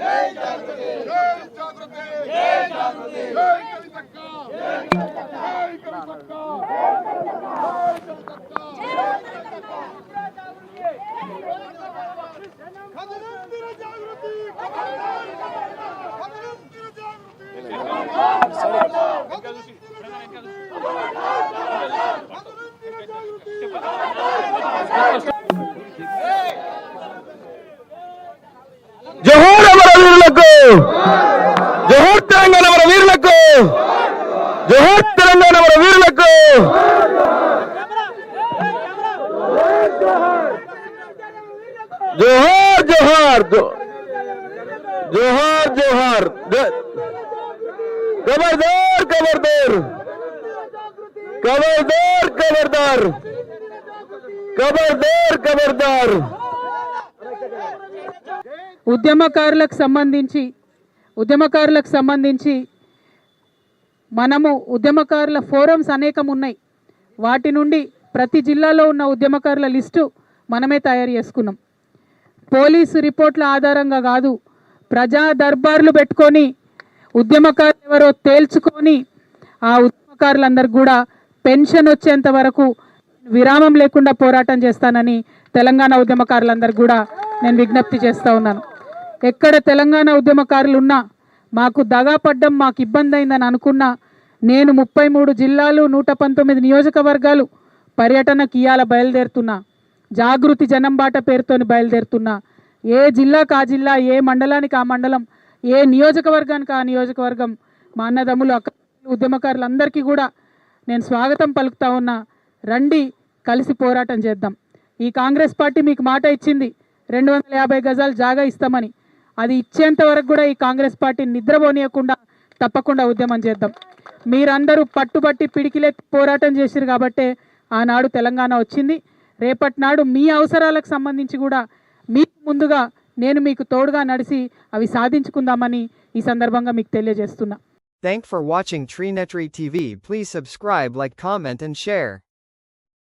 జై జాగృతి జై జాగృతి జై జోహార్ అమర వీరులకు జోహార్ తెలంగాణ అమర వీరులకు జోహార్ తెలంగాణ అమర వీరులకు జోహార్ జోహార్ జో- జోహార్ జోహార్ జ- ఖబర్దార్ ఖబర్దార్ ఖబర్దార్ ఖబర్దార్ ఖబర్దార్ ఖబర్దార్ ఉద్యమకారులకు సంబంధించి ఉద్యమకారులకు సంబంధించి మనము ఉద్యమకారుల ఫోరమ్స్ అనేకం ఉన్నాయి. వాటి నుండి ప్రతి జిల్లాలో ఉన్న ఉద్యమకారుల లిస్టు మనమే తయారు చేసుకున్నాం. పోలీసు రిపోర్ట్ల ఆధారంగా కాదు ప్రజా దర్బార్లు పెట్టుకొని ఉద్యమకారులు ఎవరో తేల్చుకొని ఆ ఉద్యమకారులందరికీ కూడా పెన్షన్ వచ్చేంత వరకు విరామం లేకుండా పోరాటం చేస్తానని తెలంగాణ ఉద్యమకారులందరికీ కూడా నేను విజ్ఞప్తి చేస్తూ ఉన్నాను. ఎక్కడ తెలంగాణ ఉద్యమకారులు ఉన్నా మాకు దగా పడ్డం మాకు ఇబ్బంది అయిందని అనుకున్నా నేను ముప్పై మూడు జిల్లాలు నూట పంతొమ్మిది నియోజకవర్గాలు పర్యటనకి ఇవాళ బయలుదేరుతున్నా. జాగృతి జనం బాట పేరుతోని బయలుదేరుతున్నా. ఏ జిల్లాకు ఆ జిల్లా ఏ మండలానికి ఆ మండలం ఏ నియోజకవర్గానికి ఆ నియోజకవర్గం మా అన్నదమ్ములు అక్క ఉద్యమకారులందరికీ కూడా నేను స్వాగతం పలుకుతా ఉన్నా. రండి కలిసి పోరాటం చేద్దాం. ఈ కాంగ్రెస్ పార్టీ మీకు మాట ఇచ్చింది రెండు వందల యాభై గజాలు జాగా ఇస్తామని. అది ఇచ్చేంత వరకు కూడా ఈ కాంగ్రెస్ పార్టీ నిద్రపోనీయకుండా తప్పకుండా ఉద్యమం చేద్దాం. మీరందరూ పట్టుబట్టి పిడికిలే పోరాటం చేసిరు కాబట్టే ఆనాడు తెలంగాణ వచ్చింది. రేపటి నాడు మీ అవసరాలకు సంబంధించి కూడా మీకు ముందుగా నేను మీకు తోడుగా నడిచి అవి సాధించుకుందామని ఈ సందర్భంగా మీకు తెలియజేస్తున్నా. ఫర్ వాచింగ్ ట్రీ Treenetry TV please subscribe like comment and share